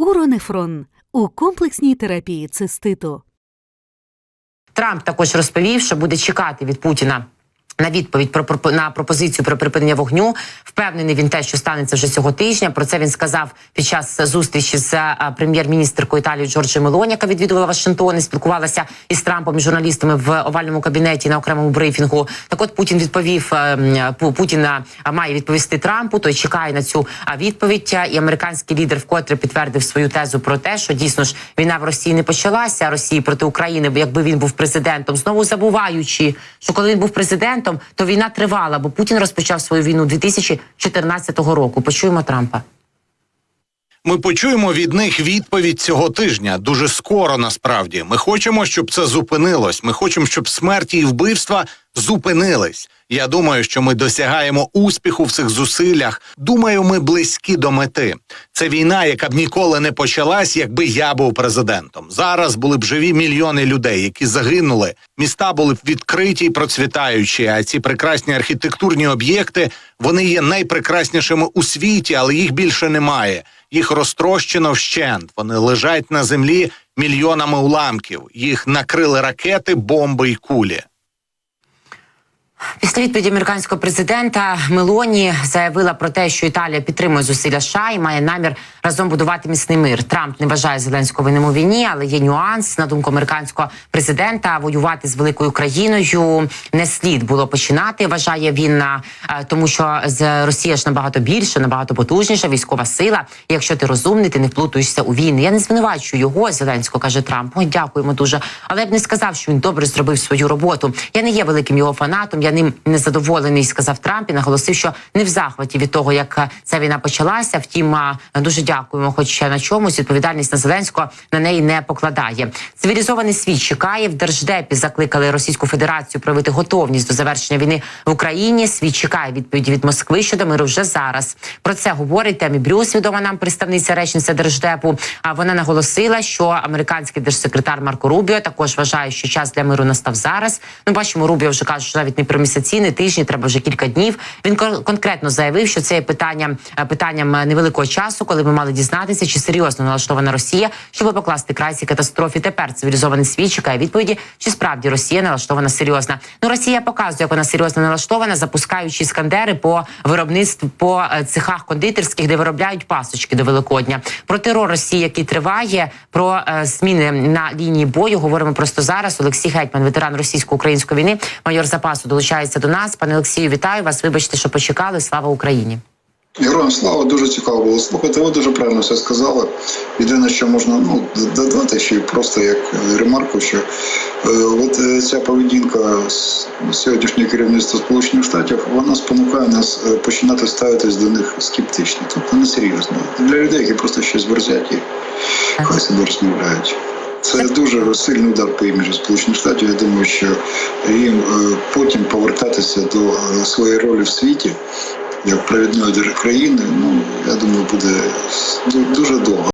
Уронефрон у комплексній терапії циститу. Трамп також розповів, що буде чекати від Путіна. На відповідь про на пропозицію про припинення вогню впевнений він те, що станеться вже цього тижня. Про це він сказав під час зустрічі з прем'єр-міністркою Італії Джорджі Мелоні, яка відвідувала Вашингтон і спілкувалася із Трампом і журналістами в овальному кабінеті на окремому брифінгу. Так, от Путін відповів е, Путіна має відповісти Трампу. Той чекає на цю відповідь. І американський лідер вкотре підтвердив свою тезу про те, що дійсно ж війна в Росії не почалася Росії проти України, якби він був президентом, знову забуваючи, що коли він був президентом, то війна тривала, бо Путін розпочав свою війну 2014 року. Почуємо Трампа. Ми почуємо від них відповідь цього тижня дуже скоро. Насправді, ми хочемо, щоб це зупинилось. Ми хочемо, щоб смерті і вбивства зупинились. Я думаю, що ми досягаємо успіху в цих зусиллях. Думаю, ми близькі до мети. Це війна, яка б ніколи не почалась, якби я був президентом. Зараз були б живі мільйони людей, які загинули. Міста були б відкриті і процвітаючі. А ці прекрасні архітектурні об'єкти вони є найпрекраснішими у світі, але їх більше немає. Їх розтрощено вщент. Вони лежать на землі мільйонами уламків. Їх накрили ракети, бомби й кулі. Після відповіді американського президента Мелоні заявила про те, що Італія підтримує зусилля США і має намір разом будувати міцний мир. Трамп не вважає Зеленського винним у війні, але є нюанс на думку американського президента. Воювати з великою країною не слід було починати. Вважає він тому, що з Росія ж набагато більше, набагато потужніша військова сила. І якщо ти розумний, ти не вплутуєшся у війни. Я не звинувачую його Зеленського, каже Трамп. Ой, дякуємо дуже. Але я б не сказав, що він добре зробив свою роботу. Я не є великим його фанатом. Я ним не задоволений, сказав Трамп і наголосив, що не в захваті від того, як е, ця війна почалася. Втім, дуже дякуємо, хоч на чомусь відповідальність на Зеленського на неї не покладає. Цивілізований світ чекає в держдепі. Закликали Російську Федерацію проявити готовність до завершення війни в Україні. Світ чекає відповіді від Москви щодо миру вже зараз. Про це говорить Темі Брюс, відома нам представниця речниця держдепу. А вона наголосила, що американський держсекретар Марко Рубіо також вважає, що час для миру настав зараз. Ну, бачимо, Рубіо вже каже, що навіть не про не тижні, треба вже кілька днів. Він кон- конкретно заявив, що це є питання е, питанням е, невеликого часу, коли ми мали дізнатися, чи серйозно налаштована Росія, щоб покласти край цій катастрофі. Тепер цивілізований світ чекає відповіді, чи справді Росія налаштована серйозно. Ну Росія показує, як вона серйозно налаштована, запускаючи іскандери по виробництву по е, цехах кондитерських, де виробляють пасочки до Великодня. Про терор Росії, який триває, про зміни на лінії бою. Говоримо просто зараз. Олексій Гетьман, ветеран російсько-української війни, майор запасу, долучається до нас. Пане Олексію, вітаю вас. Вибачте, що почекали. Слава Україні. Героям слава дуже цікаво було слухати. Ви дуже правильно все сказали. Єдине, що можна ну додати ще просто як е, ремарку, що е, от е, ця поведінка сьогоднішнього керівництва Сполучених Штатів вона спонукає нас е, починати ставитись до них скептично, тобто несерйозно. Для людей, які просто щось верзять і хай себе розмовляють. Це дуже сильний удар по іміджу Сполучених Штатів. Я думаю, що їм е, потім повертатися до е, своєї ролі в світі як провідної країни, ну я думаю, буде дуже довго.